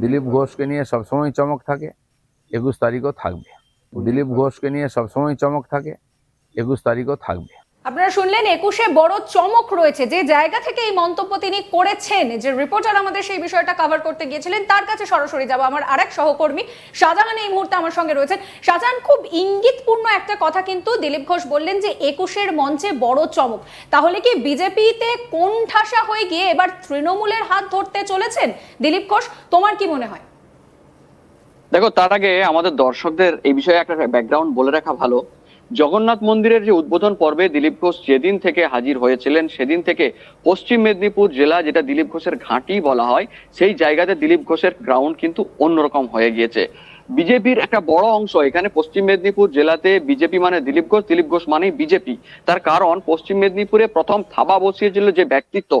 দিলীপ ঘোষকে নিয়ে সবসময় চমক থাকে, একুশ তারিখও থাকবে। দিলীপ ঘোষকে নিয়ে সবসময় চমক থাকে, একুশ তারিখও থাকবে। আপনারা শুনলেন, একুশে বড় চমক রয়েছে। যে জায়গা থেকে এই মন্তব্য তিনি করেছেন, যে রিপোর্টার আমাদের সেই বিষয়টা কভার করতে গিয়েছিলেন, তার কাছে সরাসরি যাব আমার আরেক সহকর্মী। শাহজাহান এই মুহূর্তে আমার সঙ্গে রয়েছেন। শাহজাহান, খুব ইঙ্গিতপূর্ণ একটা কথা কিন্তু দিলীপ ঘোষ বললেন যে একুশের মঞ্চে বড় চমক। তাহলে কি বিজেপিতে কোন ঠাসা হয়ে গিয়ে এবার তৃণমূলের হাত ধরতে চলেছেন? দিলীপ ঘোষ, তোমার কি মনে হয়? দেখো, তার আগে আমাদের দর্শকদের এই বিষয়ে একটা ব্যাকগ্রাউন্ড বলে রাখা ভালো। জগন্নাথ মন্দিরের যে উদ্বোধন পর্বে দিলীপ ঘোষ যেদিন থেকে হাজির হয়েছিলেন, সেদিন থেকে পশ্চিম মেদিনীপুর জেলা যেটা দিলীপ ঘোষের ঘাঁটি বলা হয়, সেই জায়গাতে দিলীপ ঘোষের গ্রাউন্ড কিন্তু অন্যরকম হয়ে গিয়েছে। বিজেপির একটা বড় অংশ এখানে পশ্চিম মেদিনীপুর জেলাতে বিজেপি মানে দিলীপ ঘোষ দিলীপ ঘোষ মানেই বিজেপি। তার কারণ পশ্চিম মেদিনীপুরে প্রথম থাবা বসিয়েছিল যে ব্যক্তিত্ব,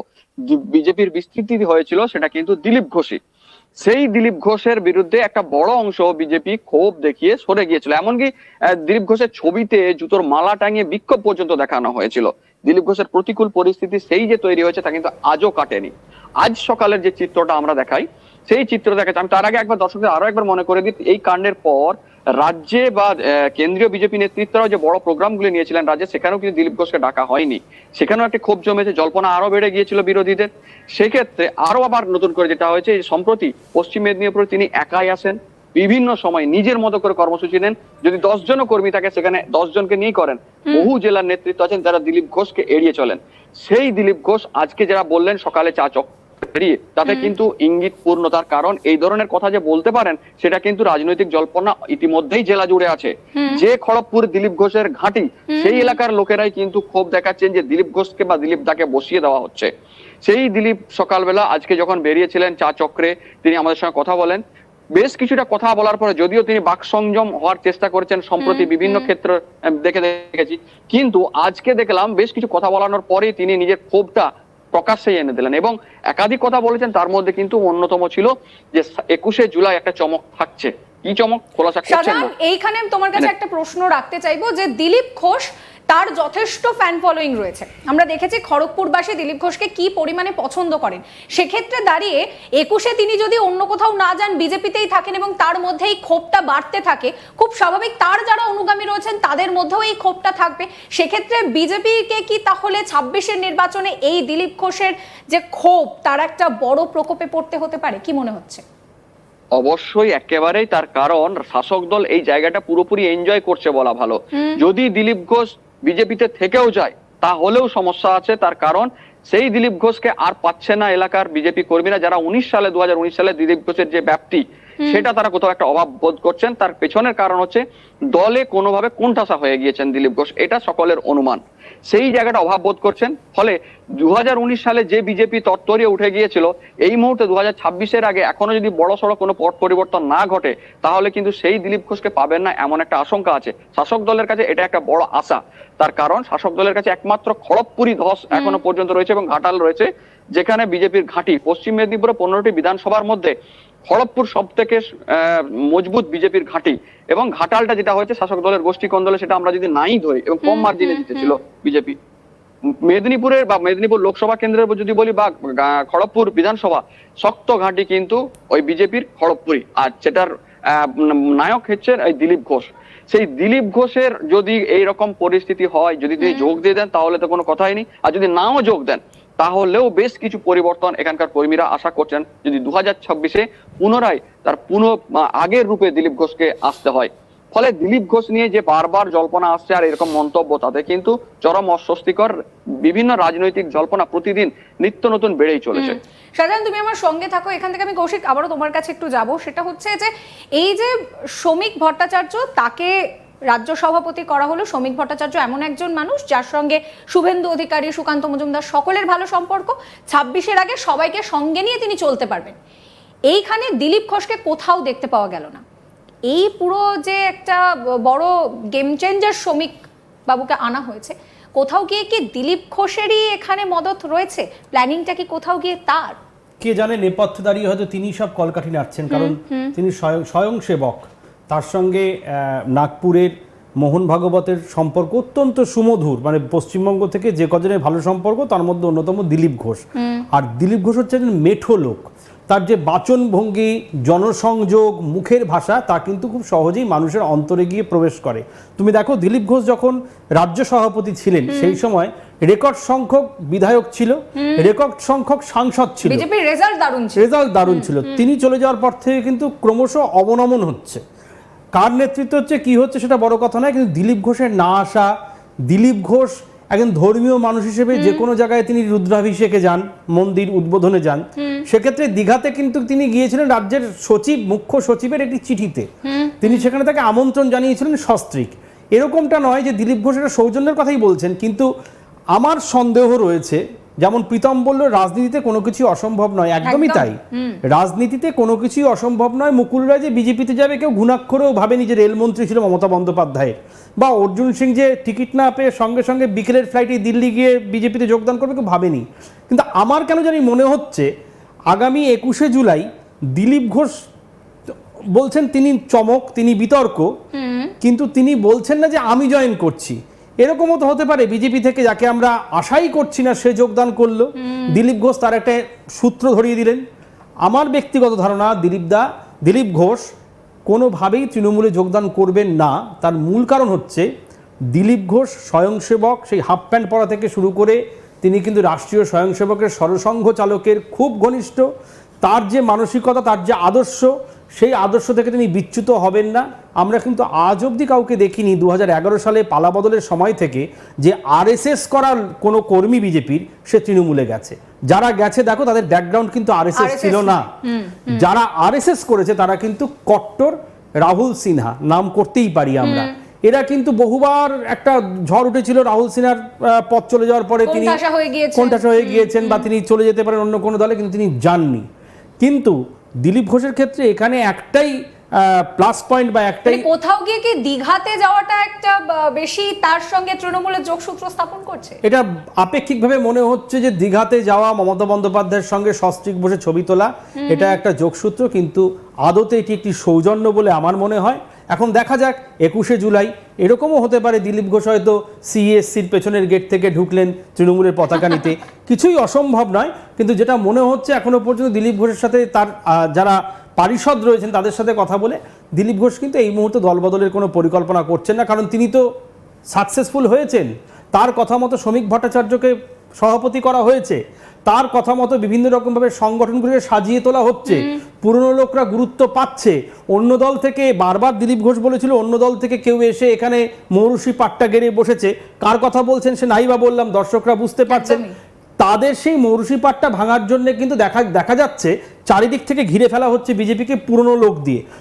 বিজেপির বিস্তৃতি হয়েছিল সেটা কিন্তু দিলীপ ঘোষই। সেই দিলীপ ঘোষের বিরুদ্ধে একটা বড় অংশ বিজেপি ক্ষোভ দেখিয়ে সরে গিয়েছিল। এমনকি দিলীপ ঘোষের ছবিতে জুতোর মালা টাঙিয়ে বিক্ষোভ পর্যন্ত দেখানো হয়েছিল। দিলীপ ঘোষের প্রতিকূল পরিস্থিতি সেই যে তৈরি হয়েছে তা কিন্তু আজও কাটেনি। আজ সকালের যে চিত্রটা আমরা দেখাই, সেই চিত্র দেখাচ্ছি আমি তার আগে একবার দর্শকদের আরও একবার মনে করে দিই, এই কাণ্ডের পর রাজ্যে বা কেন্দ্রীয় বিজেপি নেতৃত্বরাও যে বড় প্রোগ্রামগুলি নিয়েছিলেন রাজ্যে সেখানেও কিন্তু দিলীপ ঘোষকে ডাকা হয়নি। সেখানেও একটা ক্ষোভ জমেছে জল্পনা আরও বেড়ে গিয়েছিল বিরোধীদের। সেক্ষেত্রে আরও আবার নতুন করে যেটা হয়েছে সম্প্রতি পশ্চিম মেদিনীপুরে তিনি একাই আসেন বিভিন্ন সময় নিজের মতো করে কর্মসূচি নেন। যদি দশ জনও কর্মী থাকে সেখানে দশ জনকে নিয়েই করেন। বহু জেলার নেতৃত্ব আছেন যারা দিলীপ ঘোষকে এড়িয়ে চলেন। সেই দিলীপ ঘোষ আজকে যারা বললেন সকালে চা চক বেরিয়ে তাতে কিন্তু ইঙ্গিত পূর্ণতার কারণ এই ধরনের কথা যে বলতে পারেন সেটা কিন্তু রাজনৈতিক জল্পনা ইতিমধ্যেই জেলা জুড়ে আছে। যে খড়গপুর দিলীপ ঘোষের ঘাঁটি সেই এলাকার লোকেরাই কিন্তু ক্ষোভ দেখাচ্ছেন যে দিলীপ ঘোষকে বা দিলীপ দাকে বসিয়ে দেওয়া হচ্ছে। সেই দিলীপ সকালবেলা আজকে যখন বেরিয়েছিলেন চা চক্রে তিনি আমাদের সঙ্গে কথা বলেন। বেশ কিছুটা কথা বলার পরে যদিও তিনি বাক সংযম হওয়ার চেষ্টা করেছেন সম্প্রতি বিভিন্ন ক্ষেত্রে দেখে দেখেছি। কিন্তু আজকে দেখলাম বেশ কিছু কথা বলানোর পরেই তিনি নিজের ক্ষোভটা প্রকাশ্যে এনে দিলেন। এবং একাধিক কথা বলেছেন তার মধ্যে কিন্তু অন্যতম ছিল যে একুশে জুলাই একটা চমক থাকছে। কি চমক? খোলাসা করছেন এইখানে তোমার কাছে মানে- একটা প্রশ্ন রাখতে চাইব যে দিলীপ ঘোষ তার যথেষ্ট ফ্যান ফলোয়িং রয়েছে। আমরা দেখেছি খড়গপুরবাসী দিলীপ ঘোষকে কি পরিমাণে পছন্দ করেন। সেক্ষেত্রে দাঁড়িয়ে একুশে তিনি যদি অন্য কোথাও না যান বিজেপিতেই থাকেন এবং তার মধ্যে এই ক্ষোভটা বাড়তে থাকে খুব স্বাভাবিক তার যারা অনুগামী রয়েছেন তাদের মধ্যেও এই ক্ষোভটা থাকবে। সেক্ষেত্রে বিজেপিকে কি তাহলে ছাব্বিশের নির্বাচনে এই দিলীপ ঘোষের যে ক্ষোভ তার একটা বড় প্রকোপে পড়তে হতে পারে? কি মনে হচ্ছে? অবশ্যই একেবারেই তার কারণ শাসক দল এই জায়গাটা পুরোপুরি এনজয় করছে বলা ভালো। যদি দিলীপ ঘোষ বিজেপিতে থেকেও যায় তাহলেও সমস্যা আছে তার কারণ সেই দিলীপ ঘোষকে আর পাচ্ছে না এলাকার বিজেপি কর্মীরা যারা উনিশ সালে দু হাজার উনিশ সালে দিলীপ ঘোষের যে ব্যাপ্তি সেটা তারা কোথাও একটা অভাব বোধ করছেন। তার পেছনের কারণ হচ্ছে দলে কোনোভাবে কোণঠাসা হয়ে গিয়েছেন দিলীপ ঘোষ। এটা সকলের অনুমান। সেই জায়গাটা অভাব বোধ করছেন। ফলে দু হাজার উনিশ সালে যে বিজেপি তত্তরিয়ে উঠে গিয়েছিল এই মুহূর্তে দু হাজার আগে এখনও যদি বড় সড়ো কোনো পট পরিবর্তন না ঘটে তাহলে কিন্তু সেই দিলীপ ঘোষকে পাবেন না এমন একটা আশঙ্কা আছে। শাসক দলের কাছে এটা একটা বড় আশা। তার কারণ শাসক দলের কাছে একমাত্র খড়গপুরি ধস এখনও পর্যন্ত রয়েছে এবং ঘাটাল রয়েছে যেখানে বিজেপির ঘাঁটি। পশ্চিম মেদিনীপুরে পনেরোটি বিধানসভার মধ্যে খড়গপুর সব থেকে মজবুত বিজেপির ঘাঁটি। এবং ঘাটালটা যেটা হয়েছে শাসক দলের গোষ্ঠী কন্দলে সেটা আমরা যদি নাই ধরি এবং কম মার্জিনে জিতেছিল বিজেপি। মেদিনীপুরের বা মেদিনীপুর লোকসভা কেন্দ্রের যদি বলি বা খড়গপুর বিধানসভা শক্ত ঘাঁটি কিন্তু ওই বিজেপির খড়গপুরি আর সেটার নায়ক হচ্ছেন এই দিলীপ ঘোষ। সেই দিলীপ ঘোষের যদি এইরকম পরিস্থিতি হয় যদি তিনি যোগ দিয়ে দেন তাহলে তো কোনো কথাই নেই। আর যদি নাও যোগ দেন তাহলেও বেশ কিছু পরিবর্তন এখানকার কর্মীরা আশা করছেন। যদি দু হাজার ছাব্বিশে পুনরায় তার পুনঃ আগের রূপে দিলীপ ঘোষকে আসতে হয় ফলে দিলীপ ঘোষ নিয়ে যে বারবার জল্পনা আসছে আর এরকম মন্তব্য, তাতে কিন্তু চরম অস্বস্তিকর বিভিন্ন রাজনৈতিক জল্পনা প্রতিদিন নিত্য নতুন বেড়েই চলেছে। শাহজাহান, তুমি আমার সঙ্গে থাকো, এখান থেকে আমি কৌশিক, আবারও তোমার কাছে একটু যাব। সেটা হচ্ছে যে, এই যে শ্রমিক ভট্টাচার্য, তাকে রাজ্য সভাপতি করা হলো। শ্রমিক ভট্টাচার্য এমন একজন মানুষ, যার সঙ্গে শুভেন্দু অধিকারী, সুকান্ত মজুমদার সকলের ভালো সম্পর্ক। ছাব্বিশের আগে সবাইকে সঙ্গে নিয়ে তিনি চলতে পারবেন। এইখানে দিলীপ ঘোষকে কোথাও দেখতে পাওয়া গেল না। এই পুরো যে একটা বড় গেম চেঞ্জার শ্রমিক বাবুকে আনা হয়েছে কোথাও গিয়ে কি দিলীপ ঘোষেরই এখানে মদত রয়েছে? প্ল্যানিংটা কি কোথাও গিয়ে তার? কে জানে নেপথ্যে দাঁড়িয়ে হয়তো তিনি সব কলকাঠি নাড়ছেন কারণ তিনি স্বয়ং সেবক তার সঙ্গে নাগপুরের মোহন ভাগবতের সম্পর্ক অত্যন্ত সুমধুর। মানে পশ্চিমবঙ্গ থেকে যে কজনের ভালো সম্পর্ক তার মধ্যে অন্যতম দিলীপ ঘোষ। আর দিলীপ ঘোষ হচ্ছে একজন মেঠো লোক। তার যে বাচনভঙ্গি জনসংযোগ মুখের ভাষা তা কিন্তু খুব সহজেই মানুষের অন্তরে গিয়ে প্রবেশ করে। তুমি দেখো দিলীপ ঘোষ যখন রাজ্য সভাপতি ছিলেন সেই সময় রেকর্ড সংখ্যক বিধায়ক ছিল রেকর্ড সংখ্যক সাংসদ ছিল। রেজাল্ট দারুণ রেজাল্ট দারুণ ছিল। তিনি চলে যাওয়ার পর থেকে কিন্তু ক্রমশ অবনমন হচ্ছে। কার নেতৃত্ব হচ্ছে কি হচ্ছে সেটা বড় কথা নয় কিন্তু দিলীপ ঘোষের না আসা দিলীপ ঘোষ একজন ধর্মীয় মানুষ হিসেবে যে কোনো জায়গায় তিনি রুদ্রাভিষেকে যান মন্দির উদ্বোধনে যান সেক্ষেত্রে দীঘাতে কিন্তু তিনি গিয়েছিলেন রাজ্যের সচিব মুখ্য সচিবের একটি চিঠিতে। তিনি সেখানে তাকে আমন্ত্রণ জানিয়েছিলেন সস্ত্রিক। এরকমটা নয় যে দিলীপ ঘোষের সৌজন্যের কথাই বলছেন কিন্তু আমার সন্দেহ রয়েছে যেমন প্রীতম বলল রাজনীতিতে কোনো কিছু অসম্ভব নয়। একদমই তাই। রাজনীতিতে কোনো কিছুই অসম্ভব নয়। মুকুল রায় যে বিজেপিতে যাবে কেউ ঘুণাক্ষরেও ভাবেনি যে রেলমন্ত্রী ছিল মমতা বন্দ্যোপাধ্যায়ের। বা অর্জুন সিং যে টিকিট না পেয়ে সঙ্গে সঙ্গে বিকেলের ফ্লাইটে দিল্লি গিয়ে বিজেপিতে যোগদান করবে কেউ ভাবেনি কিন্তু আমার কেন জানি মনে হচ্ছে আগামী একুশে জুলাই দিলীপ ঘোষ বলছেন তিনি চমক তিনি বিতর্ক। কিন্তু তিনি বলছেন না যে আমি জয়েন করছি। এরকমও তো হতে পারে বিজেপি থেকে যাকে আমরা আশাই করছি না সে যোগদান করল। দিলীপ ঘোষ তার একটা সূত্র ধরিয়ে দিলেন। আমার ব্যক্তিগত ধারণা দিলীপ দা দিলীপ ঘোষ কোনোভাবেই তৃণমূলে যোগদান করবেন না। তার মূল কারণ হচ্ছে দিলীপ ঘোষ স্বয়ংসেবক সেই হাফ প্যান্ট পরা থেকে শুরু করে তিনি কিন্তু রাষ্ট্রীয় স্বয়ংসেবকের সরসংঘ চালকের খুব ঘনিষ্ঠ। তার যে মানসিকতা তার যে আদর্শ সেই আদর্শ থেকে তিনি বিচ্যুত হবেন না। আমরা কিন্তু আজ অবধি কাউকে দেখিনি দু হাজার এগারো সালে পালা বদলের সময় থেকে যে আরএসএস করার কোনো কর্মী বিজেপির সে তৃণমূলে গেছে। যারা গেছে দেখো তাদের ব্যাকগ্রাউন্ড কিন্তু আরএসএস ছিল না। যারা আরএসএস করেছে তারা কিন্তু কট্টর রাহুল সিনহা নাম করতেই পারি আমরা। এরা কিন্তু বহুবার একটা ঝড় উঠেছিল রাহুল সিনহার পথ চলে যাওয়ার পরে তিনি। কোণঠাসা হয়ে গিয়েছেন। বা তিনি চলে যেতে পারেন অন্য কোনো দলে কিন্তু তিনি যাননি। কিন্তু দিলীপ ঘোষের ক্ষেত্রে এখানে একটাই প্লাস পয়েন্ট বা একটাই মানে কোথাও গিয়ে কি দিঘাতে যাওয়াটা একটা বেশি তার সঙ্গে তৃণমূলের যোগসূত্র স্থাপন করছে? এটা আপেক্ষিকভাবে মনে হচ্ছে যে দিঘাতে যাওয়া মমতা বন্দ্যোপাধ্যায়ের সঙ্গে সস্ত্রিক বসে ছবি তোলা এটা একটা যোগসূত্র কিন্তু আদতে এটি একটি সৌজন্য বলে আমার মনে হয়। এখন দেখা যাক, একুশে জুলাই, এরকমও হতে পারে দিলীপ ঘোষ হয়তো সিএসসির পেছনের গেট থেকে ঢুকলেন তৃণমূলের পতাকা নিতে। কিছুই অসম্ভব নয়, কিন্তু যেটা মনে হচ্ছে এখনও পর্যন্ত দিলীপ ঘোষের সাথে তার যারা পারিষদ রয়েছেন তাদের সাথে কথা বলে দিলীপ ঘোষ কিন্তু এই মুহূর্তে দলবদলের কোনো পরিকল্পনা করছেন না, কারণ তিনি তো সাকসেসফুল হয়েছেন। তার কথা মতো শ্রমিক ভট্টাচার্যকে সভাপতি করা হয়েছে, তার কথা মতো বিভিন্ন রকমভাবে সংগঠনগুলিকে সাজিয়ে তোলা হচ্ছে। পুরনো লোকরা গুরুত্ব পাচ্ছে। অন্য দল থেকে বারবার দিলীপ ঘোষ বলেছিল অন্য দল থেকে কেউ এসে এখানে মৌরুষি পাট্টা গেড়ে বসেছে। কার কথা বলছেন সে নাই বা বললাম দর্শকরা বুঝতে পারছেন। তাদের সেই মৌরুষি পাটটা ভাঙার জন্য কিন্তু দেখা দেখা যাচ্ছে চারিদিক থেকে ঘিরে ফেলা হচ্ছে বিজেপিকে পুরনো লোক দিয়ে।